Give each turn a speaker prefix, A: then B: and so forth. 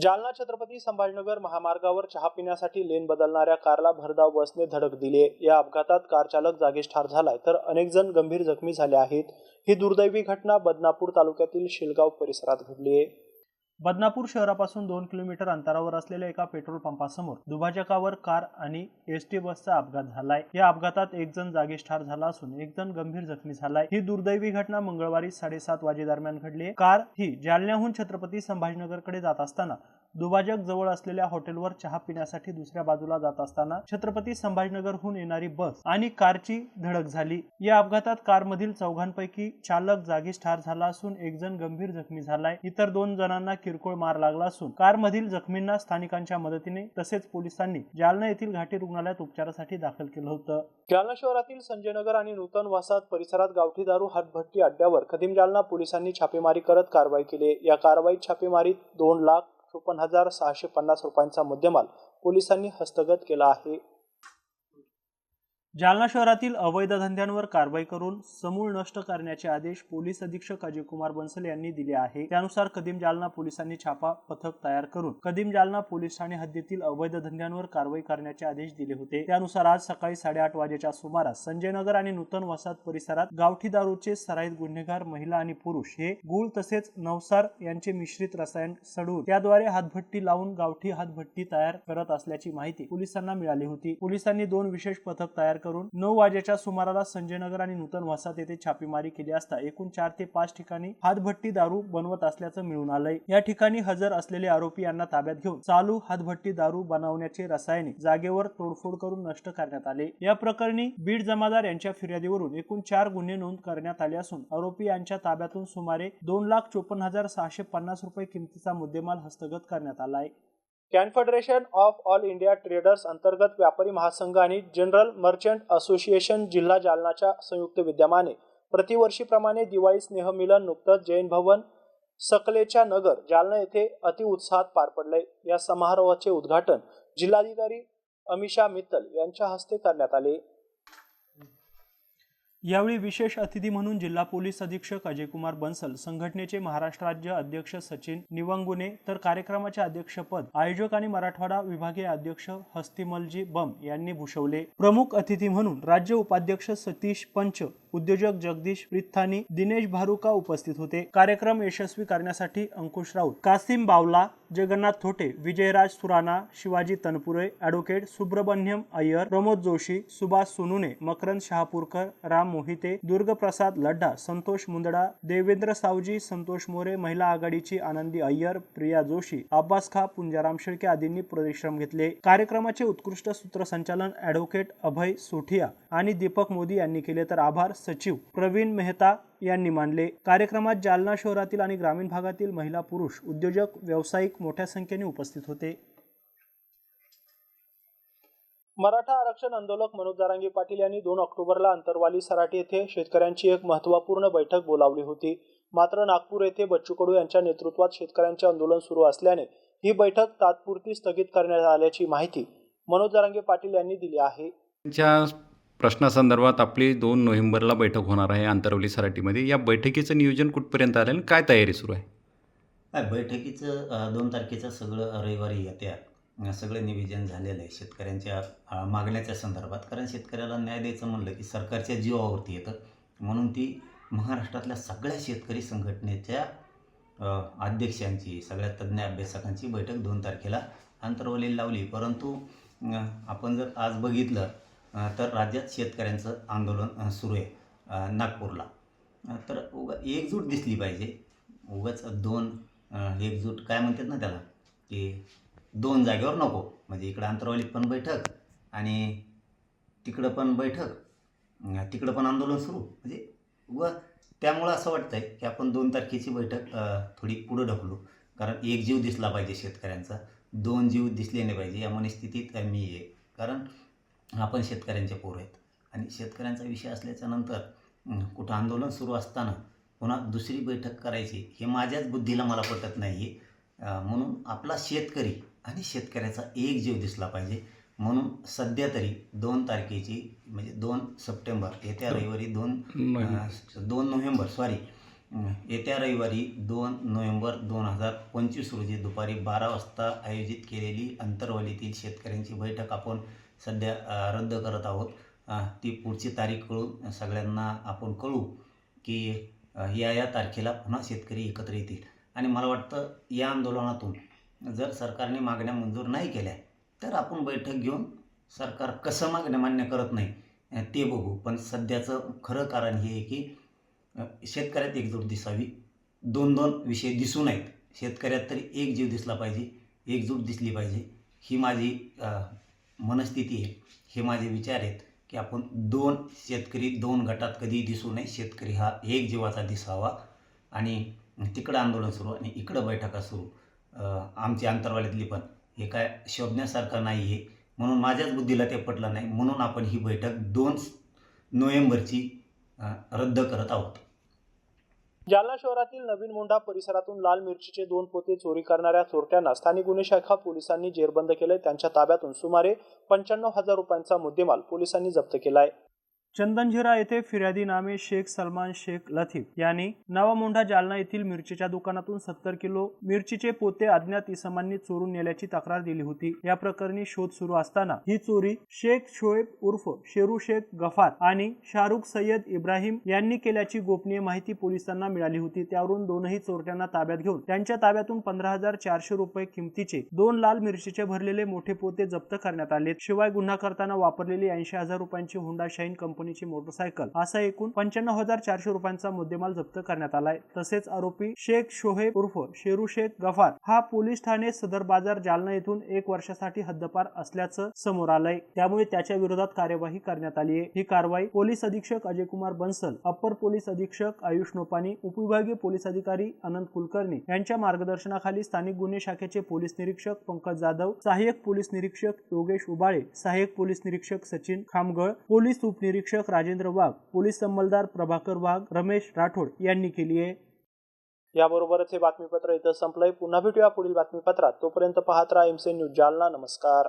A: Jalna Chhatrapati Sambhajinagar महामार्गावर चहा पिण्यासाठी लेन बदलणाऱ्या कारला भरधाव बसने धडक दिली या अपघातात कारचालक जागीच ठार झालाय. तर अनेक जण गंभीर जखमी झाले आहेत. ही दुर्दैवी घटना बदनापूर तालुक्यातील शिलगाव परिसरात घडली आहे बदनापूर शहरापासून दोन किलोमीटर अंतरावर असलेल्या एका पेट्रोल पंपासमोर दुभाजकावर कार आणि एस टी बसचा अपघात झालाय या अपघातात एक जण जागीच ठार झाला असून एक जण गंभीर जखमी झालाय ही दुर्दैवी घटना मंगळवारी साडेसात वाजेदरम्यान घडली आहे. कार ही जालन्याहून छत्रपती संभाजीनगरकडे जात असताना दुभाजक जवळ असलेल्या हॉटेलवर चहा पिण्यासाठी दुसऱ्या बाजूला जात असताना छत्रपती संभाजीनगरहून येणारी बस आणि कारची धडक झाली. या अपघातात कारमधील चौघांपैकी चालक जागीच ठार झाला असून एक जण गंभीर जखमी झालाय. इतर दोन जणांना किरकोळ मार लागला असून कारमधील जखमींना स्थानिकांच्या मदतीने तसेच पोलिसांनी जालना येथील घाटी रुग्णालयात उपचारासाठी दाखल केलं होतं. जालना शहरातील संजयनगर आणि नूतन वासात परिसरात गावठी दारू हातभट्टी अड्ड्यावर कदीम जालना पोलिसांनी छापेमारी करत कारवाई केली. या कारवाईत छापेमारीत दोन लाख चोपन्न हजार सहाशे पन्नास रुपयांचा मुद्देमाल पोलिसांनी हस्तगत केला आहे. जालना शहरातील अवैध धंद्यांवर कारवाई करून समूळ नष्ट करण्याचे आदेश पोलीस अधीक्षक अजय कुमार बन्सल यांनी दिले आहे. त्यानुसार कदीम जालना पोलिसांनी छापा पथक तयार करून कदीम जालना पोलीस ठाणे हद्दीतील अवैध धंद्यांवर कारवाई करण्याचे आदेश दिले होते. त्यानुसार आज सकाळी साडेआठ वाजेच्या सुमारास संजयनगर आणि नूतन वसाहत परिसरात गावठी दारूचे सराईत गुन्हेगार महिला आणि पुरुष हे गुळ तसेच नवसार यांचे मिश्रित रसायन सडून त्याद्वारे हातभट्टी लावून गावठी हातभट्टी तयार करत असल्याची माहिती पोलिसांना मिळाली होती. पोलिसांनी दोन विशेष पथक तयार करून नऊ वाजेच्या सुमाराला संजयनगर आणि नूतन वसाहत येथे छापेमारी केली असता एकूण चार ते पाच ठिकाणी हातभट्टी दारू बनवत असल्याचं मिळून आलंय. या ठिकाणी हजर असलेले आरोपी यांना ताब्यात घेऊन चालू हातभट्टी दारू बनवण्याचे रसायने जागेवर तोडफोड करून नष्ट करण्यात आले. या प्रकरणी बीड जमादार यांच्या फिर्यादीवरून एकूण चार गुन्हे नोंद करण्यात आले असून आरोपी यांच्या ताब्यातून सुमारे दोन लाख चोपन्न हजार सहाशे पन्नास रुपये किमतीचा मुद्देमाल हस्तगत करण्यात आला आहे. Confederation of all India traders अंतर्गत व्यापारी महासंघ आणि जनरल मर्चंट असोसिएशन जिल्हा जालनाच्या संयुक्त विद्यमाने प्रतिवर्षीप्रमाणे दिवाळी स्नेहमिलन नुकतंच जैन भवन सकलेच्या नगर जालना येथे अतिउत्साहात पार पडले. या समारोहाचे उद्घाटन जिल्हाधिकारी अमिषा मित्तल यांच्या हस्ते करण्यात आले. यावेळी विशेष अतिथी म्हणून जिल्हा पोलीस अधीक्षक अजयकुमार बन्सल संघटनेचे महाराष्ट्र राज्य अध्यक्ष सचिन निवंगुने तर कार्यक्रमाचे अध्यक्षपद आयोजक आणि मराठवाडा विभागीय अध्यक्ष हस्तिमलजी बम यांनी भूषवले. प्रमुख अतिथी म्हणून राज्य उपाध्यक्ष सतीश पंच उद्योजक जगदीश प्रिथानी दिनेश भारुका उपस्थित होते. कार्यक्रम यशस्वी करण्यासाठी अंकुश राऊत कासिम बावला जगन्नाथ थोटे विजयराज सुराणा शिवाजी तनपुरे ॲडव्होकेट सुब्रमण्यम अय्यर प्रमोद जोशी सुभाष सोनुने मकरंद शहापूरकर राम मोहिते दुर्गप्रसाद लड्डा संतोष मुंदडा देवेंद्र सावजी संतोष मोरे महिला आघाडीची आनंदी अय्यर प्रिया जोशी अब्बास खा पुंजाराम शेळके आदींनी परिश्रम घेतले. कार्यक्रमाचे उत्कृष्ट सूत्रसंचालन ॲडव्होकेट अभय सोठिया आणि दीपक मोदी यांनी केले तर आभार. सचिव प्रवीण मेहता यांनी मानले. कार्यक्रमात जालना शहरातील आणि ग्रामीण भागातील महिला पुरुष उद्योजक व्यावसायिक मोठ्या संख्येने उपस्थित होते. मराठा आरक्षण आंदोलक मनोज जारांगे पाटील यांनी दोन ऑक्टोबरला अंतरवाली सराटी येथे शेतकऱ्यांची एक महत्त्वपूर्ण बैठक बोलावली होती. मात्र नागपूर येथे बच्चू कडू यांच्या नेतृत्वात शेतकऱ्यांचे आंदोलन सुरू असल्याने ही बैठक तात्पुरती स्थगित करण्यात आल्याची माहिती मनोज जारांगे पाटील यांनी दिली आहे.
B: प्रश्नासंदर्भात आपली दोन नोव्हेंबरला बैठक होणार आहे आंतरवली सराटीमध्ये. या बैठकीचं नियोजन कुठपर्यंत आलं आणि काय तयारी सुरू आहे?
C: बैठकीचं दोन तारखेचं सगळं रविवारी येत्या. सगळं निवेदन झालेलं आहे शेतकऱ्यांच्या मागण्याच्या संदर्भात. कारण शेतकऱ्याला न्याय द्यायचं म्हणलं की सरकारच्या जीवावरती येतं. म्हणून ती महाराष्ट्रातल्या सगळ्या शेतकरी संघटनेच्या अध्यक्षांची सगळ्या तज्ज्ञ अभ्यासकांची बैठक दोन तारखेला अंतरवली लावली. परंतु आपण जर आज बघितलं तर राज्यात शेतकऱ्यांचं आंदोलन सुरू आहे नागपूरला. तर उगा एकजूट दिसली पाहिजे. उगाच दोन एकजूट काय म्हणतात ना त्याला की दोन जागेवर नको. म्हणजे इकडं अंतरवालीत पण बैठक आणि तिकडं पण बैठक तिकडं पण आंदोलन सुरू. म्हणजे व त्यामुळं असं वाटतं आहे की आपण दोन तारखेची बैठक थोडी पुढं ढकलू. कारण एक जीव दिसला पाहिजे शेतकऱ्यांचा. दोन जीव दिसले नाही पाहिजे. या मनस्थितीत मी आहे. कारण आपण शेतकऱ्यांचे पोर आहेत. आणि शेतकऱ्यांचा विषय असल्याच्या नंतर कुठं आंदोलन सुरू असताना पुन्हा दुसरी बैठक करायची हे माझ्याच बुद्धीला मला पटत नाही आहे म्हणून आपला शेतकरी आणि शेतकऱ्याचा एक जीव दिसला पाहिजे. म्हणून सध्या तरी दोन तारखेची म्हणजे दोन सप्टेंबर येत्या रविवारी दोन दोन नोव्हेंबर सॉरी येत्या रविवारी दोन नोव्हेंबर दोन हजार पंचवीस रोजी दुपारी बारा वाजता आयोजित केलेली अंतरवालीतील शेतकऱ्यांची बैठक आपण सध्या रद्द करत आहोत. ती पुढची तारीख कळून सगळ्यांना आपण कळू की या या तारखेला पुन्हा शेतकरी एकत्र येतील. आणि मला वाटतं या आंदोलनातून जर सरकारने मागण्या मंजूर नाही केल्या तर आपण बैठक घेऊन सरकार कसं मागण्या मान्य करत नाही ते बघू. पण सध्याचं खरं कारण हे आहे की शेतकऱ्यात एकजूट दिसावी. दोन दोन विषय दिसू नयेत शेतकऱ्यात तरी एक जीव दिसला पाहिजे एकजूट दिसली पाहिजे. ही माझी मनस्थिती आहे. हे माझे विचार आहेत की आपण दोन शेतकरी दोन गटात कधी दिसू नये. शेतकरी हा एक जीवाचा दिसावा आणि तिकडं आंदोलन सुरू आणि इकडं बैठका सुरू. आमची अंतरवालीतली पण. हे काय शोधण्यासारखं नाही आहे म्हणून माझ्याच बुद्धीला ते पटलं नाही. म्हणून आपण ही बैठक दोन नोव्हेंबरची रद्द करत आहोत.
A: जालना शहरातील नवीन मोंढा परिसरातून लाल मिरचीचे दोन पोते चोरी करणाऱ्या चोरट्यांना स्थानिक गुन्हे शाखा पोलिसांनी जेरबंद केले त्यांच्या ताब्यातून सुमारे पंच्याण्णव हजार रुपयांचा मुद्देमाल पोलिसांनी जप्त केला आहे चंदनझिरा येथे फिर्यादी नामे शेख सलमान शेख लथीफ यांनी नवा मोंढा जालना येथील मिरचीच्या दुकानातून सत्तर किलो मिरचीचे पोते अज्ञात इसमांनी चोरून नेल्याची तक्रार दिली होती. या प्रकरणी शोध सुरू असताना ही चोरी शेख शोएब उर्फ शेरू शेख गफार आणि शाहरुख सय्यद इब्राहिम यांनी केल्याची गोपनीय माहिती पोलिसांना मिळाली होती. त्यावरून दोनही चोरट्यांना ताब्यात घेऊन त्यांच्या ताब्यातून पंधरा हजार चारशे रुपये किमतीचे दोन लाल मिरचीचे भरलेले मोठे पोते जप्त करण्यात आले. शिवाय गुन्हा करताना वापरलेली ऐंशी हजार रुपयांची हुंडा शाईन कंपनी कंपनीची मोटरसायकल असा एकूण पंच्याण्णव हजार चारशे रुपयांचा मुद्देमाल जप्त करण्यात आलाय. तसेच आरोपी शेख शोहेब उर्फ शेरू शेख गफार हा पोलीस ठाणे सदर बाजार जालना येथून एक वर्षासाठी हद्दपार असल्याचं समोर आलंय. त्यामुळे त्याच्या विरोधात कार्यवाही करण्यात आली आहे. ही कारवाई पोलीस अधीक्षक अजय कुमार बन्सल अप्पर पोलीस अधीक्षक आयुष नोपानी उपविभागीय पोलीस अधिकारी अनंत कुलकर्णी यांच्या मार्गदर्शनाखाली स्थानिक गुन्हे शाखेचे पोलीस निरीक्षक पंकज जाधव सहाय्यक पोलीस निरीक्षक योगेश उबाळे सहाय्यक पोलीस निरीक्षक सचिन खामगळ पोलीस उपनिरीक्षक राजेंद्र वाघ पोलीस अंमलदार प्रभाकर वाघ रमेश राठोड यांनी केली आहे. याबरोबरच हे बातमीपत्र इथं संपलंय. पुन्हा भेटूया पुढील बातमीपत्रात. तोपर्यंत पाहत राहा एमसी न्यूज जालना. नमस्कार.